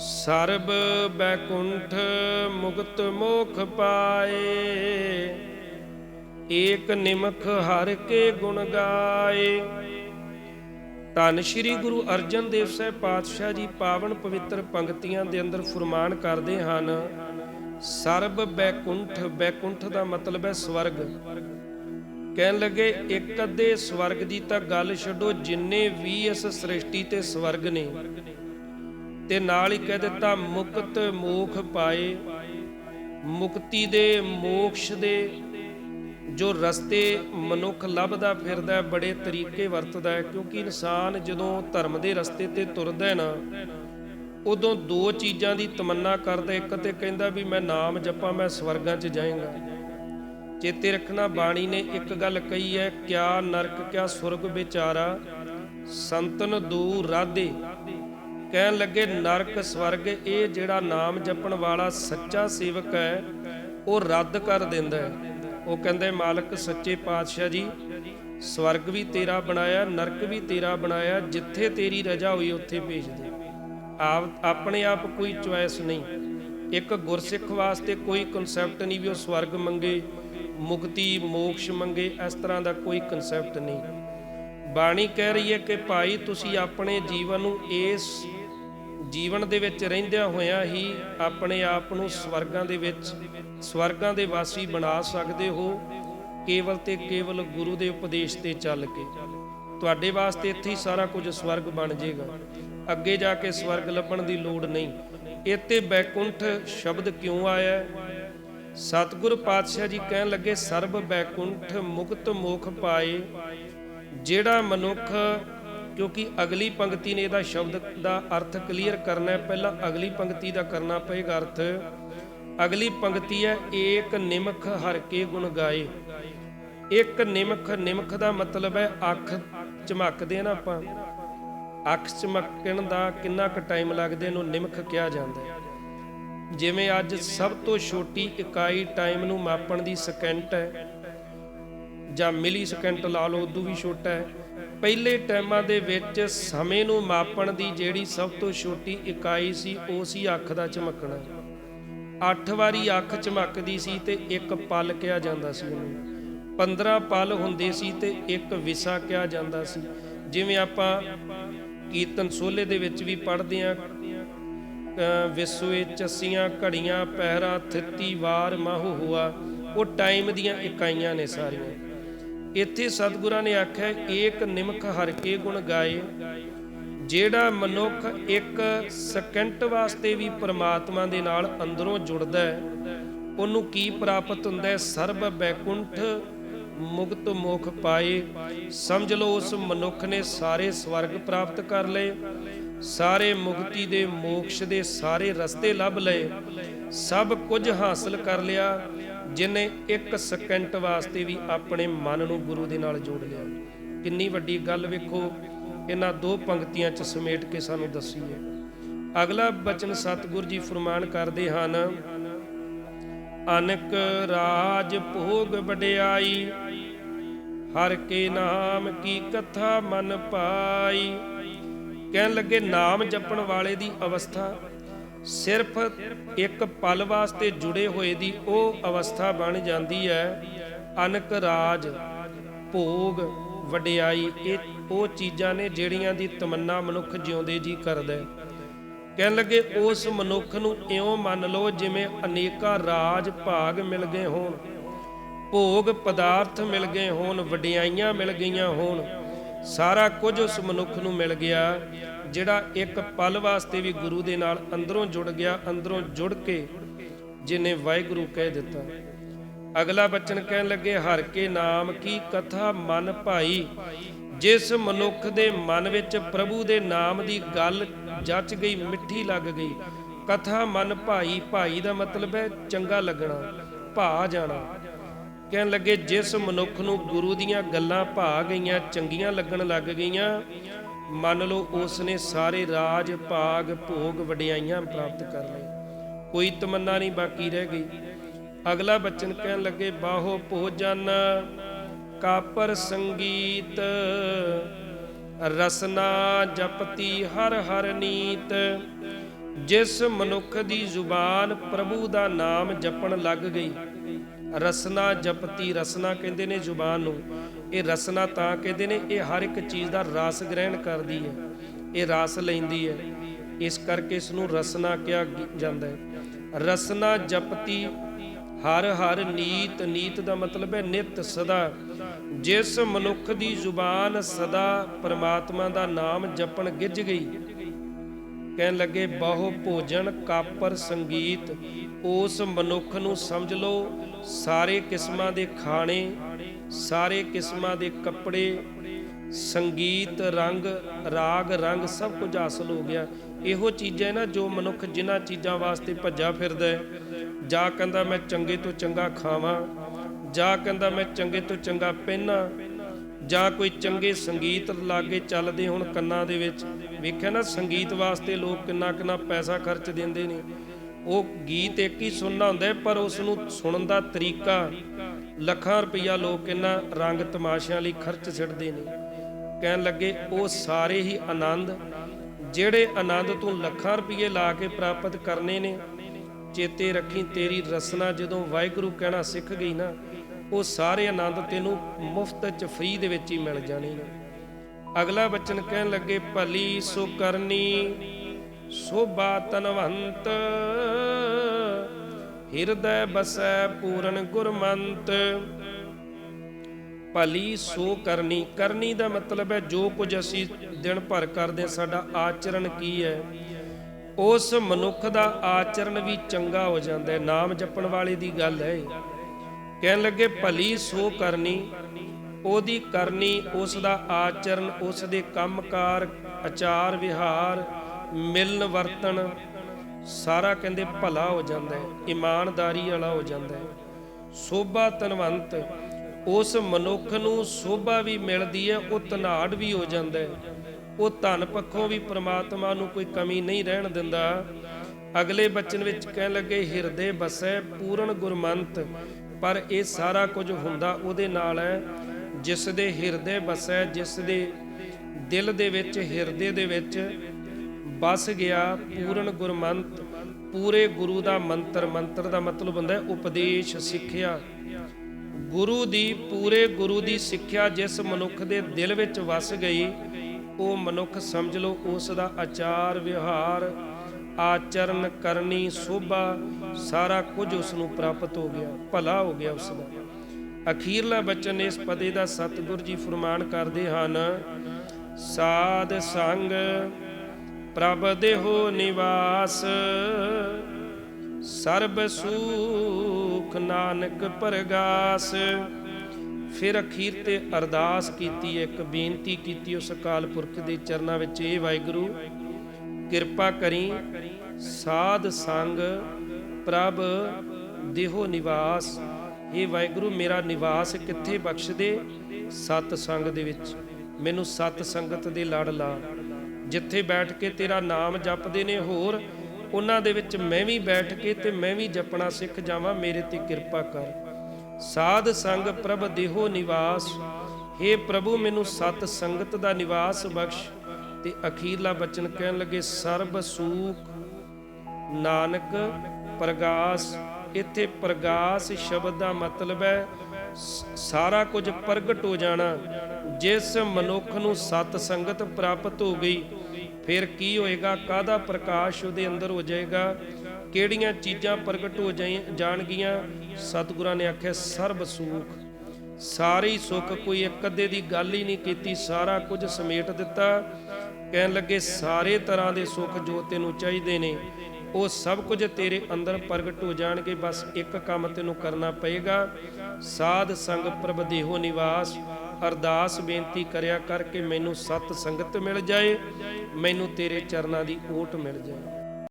ਸਰਬ ਬੈਕੁੰਠ ਮੁਕਤ ਮੋਖ ਪਾਏ, ਏਕ ਨਿਮਖ ਹਰ ਕੇ ਗੁਣ ਗਾਏ। ਧੰਨ ਸ਼੍ਰੀ ਗੁਰੂ ਅਰਜਨ ਦੇਵ ਸਾਹਿਬ ਪਾਤਸ਼ਾਹ ਜੀ ਪਾਵਨ ਪਵਿੱਤਰ ਪੰਕਤੀਆਂ ਦੇ ਅੰਦਰ ਫਰਮਾਨ ਕਰਦੇ ਹਨ, ਸਰਬ ਬੈਕੁੰਠ ਬੈਕੁੰਠ ਦਾ ਮਤਲਬ ਹੈ ਸਵਰਗ। ਕਹਿਣ ਲੱਗੇ, ਇੱਕ ਅੱਧੇ ਸਵਰਗ ਦੀ ਤਾਂ ਗੱਲ ਛੱਡੋ, ਜਿੰਨੇ ਵੀ ਇਸ ਸ੍ਰਿਸ਼ਟੀ ਤੇ ਸਵਰਗ ਨੇ ਤੇ ਨਾਲ ਹੀ ਕਹਿ ਦਿੱਤਾ, ਮੁਕਤ ਮੋਖ ਪਾਏ, ਮੁਕਤੀ ਦੇ ਮੋਕਸ਼ ਦੇ, ਜੋ ਰਸਤੇ ਮਨੁੱਖ ਲੱਭਦਾ ਫਿਰਦਾ ਬੜੇ ਤਰੀਕੇ ਵਰਤਦਾ ਹੈ, ਕਿਉਂਕਿ ਇਨਸਾਨ ਜਦੋਂ ਧਰਮ ਦੇ ਰਸਤੇ ਤੇ ਤੁਰਦਾ ਹੈ ਨਾ, ਉਦੋਂ ਦੋ ਚੀਜ਼ਾਂ ਦੀ ਤਮੰਨਾ ਕਰਦਾ, ਇੱਕ ਤੇ ਕਹਿੰਦਾ ਵੀ ਮੈਂ ਨਾਮ ਜਪਾਂ, ਮੈਂ ਸਵਰਗਾਂ 'ਚ ਜਾਏਗਾ। ਚੇਤੇ ਰੱਖਣਾ, ਬਾਣੀ ਨੇ ਇੱਕ ਗੱਲ ਕਹੀ ਹੈ, ਕਿਆ ਨਰਕ, ਕਿਆ ਸੁਰਗ ਵਿਚਾਰਾ, ਸੰਤਨ ਦੂਰ ਰਾਧੇ। ਕਹਿਣ ਲੱਗੇ, ਨਰਕ ਸਵਰਗ, ਇਹ ਜਿਹੜਾ ਨਾਮ ਜਪਣ ਵਾਲਾ ਸੱਚਾ ਸੇਵਕ ਹੈ, ਉਹ ਰੱਦ ਕਰ ਦਿੰਦਾ ਹੈ। ਉਹ ਕਹਿੰਦੇ, ਮਾਲਕ ਸੱਚੇ ਪਾਤਸ਼ਾਹ ਜੀ, ਸਵਰਗ ਵੀ ਤੇਰਾ ਬਣਾਇਆ, ਨਰਕ ਵੀ ਤੇਰਾ ਬਣਾਇਆ, ਜਿੱਥੇ ਤੇਰੀ ਰਜ਼ਾ ਹੋਈ, ਉੱਥੇ ਭੇਜ ਦੇ। ਆਪ, ਆਪਣੇ ਆਪ ਕੋਈ ਚੁਆਇਸ ਨਹੀਂ। ਇੱਕ ਗੁਰਸਿੱਖ ਵਾਸਤੇ ਕੋਈ ਕਨਸੈਪਟ ਨਹੀਂ ਵੀ ਉਹ ਸਵਰਗ ਮੰਗੇ, ਮੁਕਤੀ, ਮੋਕਸ਼ ਮੰਗੇ, ਇਸ ਤਰ੍ਹਾਂ ਦਾ ਕੋਈ ਕਨਸੈਪਟ ਨਹੀਂ। ਬਾਣੀ ਕਹਿ ਰਹੀ ਹੈ ਕਿ ਭਾਈ, ਤੁਸੀਂ ਆਪਣੇ ਜੀਵਨ ਨੂੰ ਇਸ ਜੀਵਨ ਦੇ ਵਿੱਚ ਰਹਿੰਦਿਆਂ ਹੋਇਆਂ ਹੀ ਆਪਣੇ ਆਪ ਨੂੰ ਸਵਰਗਾਂ ਦੇ ਵਿੱਚ, ਸਵਰਗਾਂ ਦੇ ਵਾਸੀ ਬਣਾ ਸਕਦੇ ਹੋ, ਕੇਵਲ ਤੇ ਕੇਵਲ ਗੁਰੂ ਦੇ ਉਪਦੇਸ਼ ਤੇ ਚੱਲ ਕੇ। ਤੁਹਾਡੇ ਵਾਸਤੇ ਇੱਥੇ ਹੀ ਸਾਰਾ ਕੁਝ ਸਵਰਗ ਬਣ ਜਾਏਗਾ। ਅੱਗੇ ਜਾ ਕੇ ਸਵਰਗ ਲੱਭਣ ਦੀ ਲੋੜ ਨਹੀਂ। ਇੱਥੇ ਬੈਕੁੰਠ ਸ਼ਬਦ ਕਿਉਂ ਆਇਆ? ਸਤਿਗੁਰ ਪਾਤਸ਼ਾਹ ਜੀ ਕਹਿਣ ਲੱਗੇ, ਸਰਬ ਬੈਕੁੰਠ ਮੁਕਤ ਮੋਖ ਪਾਏ, ਜਿਹੜਾ ਮਨੁੱਖ ਕਿਉਂਕਿ ਅਗਲੀ ਪੰਕਤੀ ਨੇ ਇਹਦਾ ਸ਼ਬਦ ਦਾ ਅਰਥ ਕਲੀਅਰ ਕਰਨਾ ਹੈ। ਪਹਿਲਾਂ ਅਗਲੀ ਪੰਕਤੀ ਦਾ ਕਰਨਾ ਪਏਗਾ ਅਰਥ। ਅਗਲੀ ਪੰਕਤੀ ਹੈ, ਏਕ ਨਿਮਖ ਹਰ ਕੇ ਗੁਣ ਗਾਏ। ਇੱਕ ਨਿਮਖ ਨਿਮਖ ਦਾ ਮਤਲਬ ਹੈ ਅੱਖ ਝਮਕਦੇ ਨਾ ਆਪਾਂ। ਅੱਖ ਚਮਕਣ ਦਾ ਕਿੰਨਾ ਕੁ ਟਾਈਮ ਲੱਗਦਾ, ਇਹਨੂੰ ਨਿਮਖ ਕਿਹਾ ਜਾਂਦਾ ਹੈ। ਜਿਵੇਂ ਅੱਜ ਸਭ ਤੋਂ ਛੋਟੀ ਇਕਾਈ ਟਾਈਮ ਨੂੰ ਮਾਪਣ ਦੀ ਸਕਿੰਟ ਹੈ, ਜਾਂ ਮਿਲੀ ਸਕਿੰਟ ਲਾ ਲਓ, ਉਦੋਂ ਵੀ ਛੋਟਾ ਹੈ। ਪਹਿਲੇ ਟਾਈਮਾਂ ਦੇ ਵਿੱਚ ਸਮੇਂ ਨੂੰ ਮਾਪਣ ਦੀ ਜਿਹੜੀ ਸਭ ਤੋਂ ਛੋਟੀ ਇਕਾਈ ਸੀ, ਉਹ ਸੀ ਅੱਖ ਦਾ ਝਮਕਣਾ ਅੱਠ ਵਾਰੀ ਅੱਖ ਝਮਕਦੀ ਸੀ ਤੇ ਇੱਕ ਪਲ ਕਿਹਾ ਜਾਂਦਾ ਸੀ ਉਹਨੂੰ। 15 ਪਲ ਹੁੰਦੇ ਸੀ ਤੇ ਇੱਕ ਵਿਸਾ ਕਿਹਾ ਜਾਂਦਾ ਸੀ। ਜਿਵੇਂ ਆਪਾਂ ਕੀਰਤਨ ਸੋਲੇ ਦੇ ਵਿੱਚ ਵੀ ਪੜ੍ਹਦੇ ਆਂ ਵਿਸਵੇ ਚੱਸੀਆਂ, ਘੜੀਆਂ, ਪਹਿਰਾ, ਥਿੱਤੀ ਵਾਰ ਮਾਹੂ ਹੁਆ, ਉਹ ਟਾਈਮ ਦੀਆਂ ਇਕਾਈਆਂ ਨੇ ਸਾਰੀਆਂ। ਇੱਥੇ ਸਤਿਗੁਰਾਂ ਨੇ ਆਖਿਆ, ਏਕ ਨਿਮਖ ਹਰ ਕੇ ਗੁਣ ਗਾਏ, ਜਿਹੜਾ ਮਨੁੱਖ ਇੱਕ ਸਕਿੰਟ ਵਾਸਤੇ ਵੀ ਪ੍ਰਮਾਤਮਾ ਦੇ ਨਾਲ ਅੰਦਰੋਂ ਜੁੜਦਾ ਹੈ, ਉਹਨੂੰ ਕੀ ਪ੍ਰਾਪਤ ਹੁੰਦਾ ਹੈ? ਸਰਬ ਬੈਕੁੰਠ ਮੁਕਤ ਮੁਖ ਪਾਏ। ਸਮਝ ਲਓ, ਉਸ ਮਨੁੱਖ ਨੇ ਸਾਰੇ ਸਵਰਗ ਪ੍ਰਾਪਤ ਕਰ ਲਏ। ਸਾਰੇ ਮੁਕਤੀ ਦੇ ਮੋਕਸ਼ ਦੇ ਸਾਰੇ ਰਸਤੇ ਲੱਭ ਲਏ। ਸਭ ਕੁਝ ਹਾਸਲ ਕਰ ਲਿਆ, ਜਿਨੇ ਇੱਕ ਸਕਿੰਟ ਵਾਸਤੇ ਵੀ ਆਪਣੇ ਮਨ ਨੂੰ ਗੁਰੂ ਦੇ ਨਾਲ ਜੋੜ ਲਿਆ। ਕਿੰਨੀ ਵੱਡੀ ਗੱਲ ਵੇਖੋ, ਇਹਨਾਂ ਦੋ ਪੰਕਤੀਆਂ ਚ ਸਮੇਟ ਕੇ ਸਾਨੂੰ ਦੱਸੀ ਹੈ ਅਗਲਾ ਬਚਨ ਸਤਿਗੁਰ ਜੀ ਫਰਮਾਨ ਕਰਦੇ ਹਨ, ਅਨਕ ਰਾਜ ਭੋਗ ਵਡਿਆਈ, ਹਰ ਕੇ ਨਾਮ ਕੀ ਕਥਾ ਮਨ ਪਾਈ। ਕਹਿਣ ਲੱਗੇ, ਨਾਮ ਜਪਣ ਵਾਲੇ ਦੀ ਅਵਸਥਾ ਸਿਰਫ ਇੱਕ ਪਲ ਵਾਸਤੇ ਜੁੜੇ ਹੋਏ ਦੀ ਉਹ ਅਵਸਥਾ ਬਣ ਜਾਂਦੀ ਹੈ। ਅਨਕ ਰਾਜ, ਭੋਗ, ਵਡਿਆਈ, ਇਹ ਉਹ ਚੀਜ਼ਾਂ ਨੇ ਜਿਹੜੀਆਂ ਦੀ ਤਮੰਨਾ ਮਨੁੱਖ ਜਿਉਂਦੇ ਜੀ ਕਰਦਾ ਹੈ। ਕਹਿਣ ਲੱਗੇ, ਉਸ ਮਨੁੱਖ ਨੂੰ ਇਉਂ ਮੰਨ ਲਓ ਜਿਵੇਂ ਅਨੇਕਾਂ ਰਾਜ ਭਾਗ ਮਿਲ ਗਏ ਹੋਣ, ਭੋਗ ਪਦਾਰਥ ਮਿਲ ਗਏ ਹੋਣ, ਵਡਿਆਈਆਂ ਮਿਲ ਗਈਆਂ ਹੋਣ ਸਾਰਾ ਕੁਝ ਉਸ ਮਨੁੱਖ ਨੂੰ ਮਿਲ ਗਿਆ, ਜਿਹੜਾ ਇੱਕ ਪਲ ਵਾਸਤੇ ਵੀ ਗੁਰੂ ਦੇ ਨਾਲ ਅੰਦਰੋਂ ਜੁੜ ਗਿਆ, ਅੰਦਰੋਂ ਜੁੜ ਕੇ ਜਿਨੇ ਵਾਹਿਗੁਰੂ ਕਹਿ ਦਿੱਤਾ। ਅਗਲਾ ਬਚਨ ਕਹਿਣ ਲੱਗੇ, ਹਰ ਕੇ ਨਾਮ ਕੀ ਕਥਾ ਮਨ ਭਾਈ, ਜਿਸ ਮਨੁੱਖ ਦੇ ਮਨ ਵਿੱਚ ਪ੍ਰਭੂ ਦੇ ਨਾਮ ਦੀ ਗੱਲ ਜੱਚ ਗਈ, ਮਿੱਠੀ ਲੱਗ ਗਈ। ਕਥਾ ਮਨ ਭਾਈ ਭਾਈ ਦਾ ਮਤਲਬ ਹੈ ਚੰਗਾ ਲੱਗਣਾ ਭਾ ਜਾਣਾ। ਕਹਿਣ ਲੱਗੇ, ਜਿਸ ਮਨੁੱਖ ਨੂੰ ਗੁਰੂ ਦੀਆਂ ਗੱਲਾਂ ਭਾ ਗਈਆਂ, ਚੰਗੀਆਂ ਲੱਗਣ ਲੱਗ ਗਈਆਂ, ਮੰਨ ਲਓ ਉਸ ਨੇ ਸਾਰੇ ਰਾਜ, ਭਾਗ, ਭੋਗ ਵਡਿਆਈਆਂ ਪ੍ਰਾਪਤ ਕਰ ਲਈ ਕੋਈ ਤਮੰਨਾ ਨਹੀਂ ਬਾਕੀ ਰਹਿ ਗਈ। ਅਗਲਾ ਬਚਨ ਕਹਿਣ ਲੱਗੇ, ਬਾਹੋ ਭੋਜਨ ਕਾਪਰ ਸੰਗੀਤ, ਰਸਨਾ ਜਪਤੀ ਹਰ ਹਰ ਨੀਤ। ਜਿਸ ਮਨੁੱਖ ਦੀ ਜ਼ੁਬਾਨ ਪ੍ਰਭੂ ਦਾ ਨਾਮ ਜਪਣ ਲੱਗ ਗਈ ਰਸਨਾ ਜਪਤੀ, ਰਸਨਾ ਕਹਿੰਦੇ ਨੇ ਜ਼ੁਬਾਨ ਨੂੰ। ਇਹ ਰਸਨਾ ਤਾਂ ਕਹਿੰਦੇ ਨੇ, ਇਹ ਹਰ ਇੱਕ ਚੀਜ਼ ਦਾ ਰਸ ਗ੍ਰਹਿਣ ਕਰਦੀ ਹੈ। ਇਹ ਰਸ ਲੈਂਦੀ ਹੈ। ਇਸ ਕਰਕੇ ਇਸ ਨੂੰ ਰਸਨਾ ਕਿਹਾ ਜਾਂਦਾ ਹੈ। ਰਸਨਾ ਜਪਤੀ, ਹਰ ਹਰ ਨੀਤ ਨੀਤ ਦਾ ਮਤਲਬ ਹੈ ਨਿਤ ਸਦਾ। ਜਿਸ ਮਨੁੱਖ ਦੀ ਜ਼ੁਬਾਨ ਸਦਾ ਪਰਮਾਤਮਾ ਦਾ ਨਾਮ ਜਪਣ ਗਿੱਜ ਗਈ। ਕਹਿਣ ਲੱਗੇ, ਬਹੁ ਭੋਜਨ ਕਾਪਰ ਸੰਗੀਤ ਉਸ ਮਨੁੱਖ ਨੂੰ ਸਮਝ ਲਓ, ਸਾਰੇ ਕਿਸਮਾਂ ਦੇ ਖਾਣੇ, ਸਾਰੇ ਕਿਸਮਾਂ ਦੇ ਕੱਪੜੇ, ਸੰਗੀਤ, ਰੰਗ, ਰਾਗ, ਰੰਗ ਸਭ ਕੁਝ ਹਾਸਲ ਹੋ ਗਿਆ। ਇਹੋ ਚੀਜ਼ਾਂ ਨਾ ਜੋ ਮਨੁੱਖ ਜਿਨ੍ਹਾਂ ਚੀਜ਼ਾਂ ਵਾਸਤੇ ਭੱਜਾ ਫਿਰਦਾ ਹੈ। ਜਾ ਕਹਿੰਦਾ ਮੈਂ ਚੰਗੇ ਤੋਂ ਚੰਗਾ ਖਾਵਾਂ, ਜਾਂ ਕਹਿੰਦਾ ਮੈਂ ਚੰਗੇ ਤੋਂ ਚੰਗਾ ਪਹਿਨਾਂ, ਜਾਂ ਕੋਈ ਚੰਗੇ ਸੰਗੀਤ ਲਾਗੇ ਚੱਲਦੇ ਹੁਣ ਕੰਨਾਂ ਦੇ ਵਿੱਚ। ਵੇਖਿਆ ਨਾ ਸੰਗੀਤ ਵਾਸਤੇ ਲੋਕ ਕਿੰਨਾ ਕਿੰਨਾ ਪੈਸਾ ਖਰਚ ਦਿੰਦੇ ਨੇ। ਉਹ ਗੀਤ ਇੱਕ ਹੀ ਸੁਣਨਾ ਹੁੰਦਾ ਪਰ ਉਸ ਨੂੰ ਸੁਣਨ ਦਾ ਤਰੀਕਾ ਲੱਖਾਂ ਰੁਪਈਆ ਲੋਕ ਇਹਨਾਂ ਰੰਗ ਤਮਾਸ਼ਿਆਂ ਲਈ ਖਰਚ ਛੱਡਦੇ ਨੇ। ਕਹਿਣ ਲੱਗੇ, ਉਹ ਸਾਰੇ ਹੀ ਆਨੰਦ, ਜਿਹੜੇ ਆਨੰਦ ਤੂੰ ਲੱਖਾਂ ਰੁਪਈਏ ਲਾ ਕੇ ਪ੍ਰਾਪਤ ਕਰਨੇ ਨੇ, ਚੇਤੇ ਰੱਖੀ ਤੇਰੀ ਰਸਨਾ ਜਦੋਂ ਵਾਹਿਗੁਰੂ ਕਹਿਣਾ ਸਿੱਖ ਗਈ ਨਾ, ਉਹ ਸਾਰੇ ਆਨੰਦ ਤੈਨੂੰ ਮੁਫਤ ਚ ਫ੍ਰੀ ਦੇ ਵਿੱਚ ਹੀ ਮਿਲ ਜਾਣੇ ਨੇ। ਅਗਲਾ ਬਚਨ ਕਹਿਣ ਲੱਗੇ, ਭਲੀ ਸੋ ਕਰਨੀ ਸੋਭਾ ਤਨਵੰਤ। ਹਿਰਦੈ ਬਸੈ ਪੂਰਨ ਗੁਰਮੰਤ। ਭਲੀ ਸੋ ਕਰਨੀ ਕਰਨੀ ਦਾ ਮਤਲਬ ਹੈ ਜੋ ਕੁਝ ਅਸੀਂ ਦਿਨ ਭਰ ਕਰਦੇ ਸਾਡਾ ਆਚਰਣ ਕੀ ਹੈ? ਉਸ ਮਨੁੱਖ ਦਾ ਆਚਰਣ ਵੀ ਚੰਗਾ ਹੋ ਜਾਂਦਾ ਹੈ, ਨਾਮ ਜਪਣ ਵਾਲੇ ਦੀ ਗੱਲ ਹੈ ਕਹਿਣ ਲੱਗੇ, ਭਲੀ ਸੋ ਕਰਨੀ, ਉਹਦੀ ਕਰਨੀ, ਉਸ ਦਾ ਆਚਰਣ, ਉਸ ਦੇ ਕੰਮਕਾਰ ਆਚਾਰ ਵਿਹਾਰ ਮਿਲਨ ਵਰਤਨ, ਸਾਰਾ ਕਹਿੰਦੇ ਭਲਾ ਹੋ ਜਾਂਦਾ ਹੈ, ਇਮਾਨਦਾਰੀ ਵਾਲਾ ਹੋ ਜਾਂਦਾ ਹੈ। ਸੋਭਾ ਤਨਵੰਤ ਉਸ ਮਨੁੱਖ ਨੂੰ ਸੋਭਾ ਵੀ ਮਿਲਦੀ ਹੈ, ਉਹ ਧਨਾੜ ਵੀ ਹੋ ਜਾਂਦਾ ਹੈ। ਉਹ ਧਨ ਪੱਖੋਂ ਵੀ ਪ੍ਰਮਾਤਮਾ ਨੂੰ ਕੋਈ ਕਮੀ ਨਹੀਂ ਰਹਿਣ ਦਿੰਦਾ। ਅਗਲੇ ਬਚਨ ਵਿੱਚ ਕਹਿਣ ਲੱਗੇ, ਹਿਰਦੇ ਬਸੈ ਪੂਰਨ ਗੁਰਮੰਤ ਪਰ ਇਹ ਸਾਰਾ ਕੁਝ ਹੁੰਦਾ ਉਹਦੇ ਨਾਲ ਹੈ। ਜਿਸ ਦੇ ਹਿਰਦੇ ਬਸੈ ਜਿਸ ਦੇ ਦਿਲ ਦੇ ਵਿੱਚ, ਹਿਰਦੇ ਦੇ ਵਿੱਚ ਬਸ ਗਿਆ ਪੂਰਨ ਗੁਰਮੰਤ, ਪੂਰੇ ਗੁਰੂ ਦਾ ਮੰਤਰ ਮੰਤਰ ਦਾ ਮਤਲਬ ਹੁੰਦਾ ਹੈ ਉਪਦੇਸ਼ ਸਿੱਖਿਆ। ਗੁਰੂ ਦੀ, ਪੂਰੇ ਗੁਰੂ ਦੀ ਸਿੱਖਿਆ ਜਿਸ ਮਨੁੱਖ ਦੇ ਦਿਲ ਵਿੱਚ ਵਸ ਗਈ, ਉਹ ਮਨੁੱਖ ਸਮਝ ਲਓ ਉਸ ਦਾ ਆਚਾਰ ਵਿਹਾਰ, ਆਚਰਨ ਕਰਨੀ ਸੋਭਾ, ਸਾਰਾ ਕੁਝ ਉਸ ਨੂੰ ਪ੍ਰਾਪਤ ਹੋ ਗਿਆ, ਭਲਾ ਹੋ ਗਿਆ ਉਸ ਦਾ। ਅਖੀਰਲਾ ਬਚਨ ਇਸ ਪਦੇ ਦਾ ਸਤਿਗੁਰ ਜੀ ਫਰਮਾਨ ਕਰਦੇ ਹਨ, ਸਾਧ ਸੰਗ ਪ੍ਰਭ ਦੇਹੋ ਨਿਵਾਸ। ਸਰਬ ਸੁਖ ਨਾਨਕ ਪਰਗਾਸ। ਫਿਰ ਅਖੀਰ ਤੇ ਅਰਦਾਸ ਕੀਤੀ, ਇੱਕ ਬੇਨਤੀ ਕੀਤੀ ਉਸ ਅਕਾਲ ਪੁਰਖ ਦੇ ਚਰਨਾਂ ਵਿੱਚ ਇਹ ਵਾਹਿਗੁਰੂ, ਕਿਰਪਾ ਕਰੀ, ਸਾਧ ਸੰਗ, ਪ੍ਰਭ ਦੇਹੋ ਨਿਵਾਸ। ਇਹ ਵਾਹਿਗੁਰੂ, ਮੇਰਾ ਨਿਵਾਸ ਕਿੱਥੇ ਬਖਸ਼ ਦੇ ਸਤ ਸੰਗ ਦੇ ਵਿੱਚ। ਮੈਨੂੰ ਸਤ ਸੰਗਤ ਦੇ ਲੜ ਲਾ। ਜਿੱਥੇ ਬੈਠ ਕੇ ਤੇਰਾ ਨਾਮ ਜਪਦੇ ਨੇ ਹੋਰ, ਉਹਨਾਂ ਦੇ ਵਿੱਚ ਮੈਂ ਵੀ ਬੈਠ ਕੇ ਤੇ ਮੈਂ ਵੀ ਜਪਣਾ ਸਿੱਖ ਜਾਵਾਂ, ਮੇਰੇ ਤੇ ਕਿਰਪਾ ਕਰ। ਸਾਧ ਸੰਗ ਪ੍ਰਭ ਦੇਹੋ ਨਿਵਾਸ हे ਪ੍ਰਭੂ ਮੈਨੂੰ ਸਤ ਸੰਗਤ ਦਾ ਨਿਵਾਸ ਬਖਸ਼, ਤੇ ਅਖੀਰਲਾ ਬਚਨ ਕਹਿਣ ਲੱਗੇ, ਸਰਬ ਸੂਖ ਨਾਨਕ ਪ੍ਰਗਾਸ, ਇੱਥੇ ਪ੍ਰਗਾਸ ਸ਼ਬਦ ਦਾ ਮਤਲਬ ਹੈ ਸਾਰਾ ਕੁਝ ਪ੍ਰਗਟ ਹੋ ਜਾਣਾ। ਜਿਸ ਮਨੁੱਖ ਨੂੰ ਸਤ ਸੰਗਤ ਪ੍ਰਾਪਤ ਹੋ ਗਈ, ਫਿਰ ਕੀ ਹੋਏਗਾ? ਕਾਹਦਾ ਪ੍ਰਕਾਸ਼ ਉਹਦੇ ਅੰਦਰ ਹੋ ਜਾਏਗਾ? ਕਿਹੜੀਆਂ ਚੀਜ਼ਾਂ ਪ੍ਰਗਟ ਹੋ ਜਾਈ- ਜਾਣਗੀਆਂ? ਸਤਿਗੁਰਾਂ ਨੇ ਆਖਿਆ, ਸਰਬ ਸੂਖ। ਸਾਰੇ ਹੀ ਸੁੱਖ, ਕੋਈ ਇੱਕ ਅੱਧੇ ਦੀ ਗੱਲ ਹੀ ਨਹੀਂ ਕੀਤੀ, ਸਾਰਾ ਕੁਝ ਸਮੇਟ ਦਿੱਤਾ। ਕਹਿਣ ਲੱਗੇ, ਸਾਰੇ ਤਰ੍ਹਾਂ ਦੇ ਸੁੱਖ ਜੋ ਤੈਨੂੰ ਚਾਹੀਦੇ ਨੇ, ਉਹ ਸਭ ਕੁਝ ਤੇਰੇ ਅੰਦਰ ਪ੍ਰਗਟ ਹੋ ਜਾਣਗੇ। ਬਸ ਇੱਕ ਕੰਮ ਤੈਨੂੰ ਕਰਨਾ ਪਏਗਾ। ਸਾਧ ਸੰਗ ਪ੍ਰਭ ਦੇਹੋ ਨਿਵਾਸ। ਅਰਦਾਸ ਬੇਨਤੀ ਕਰਿਆ ਕਰਕੇ ਮੈਨੂੰ ਸਤ ਸੰਗਤ ਮਿਲ ਜਾਏ, ਮੈਨੂੰ ਤੇਰੇ ਚਰਨਾਂ ਦੀ ਓਟ ਮਿਲ ਜਾਏ।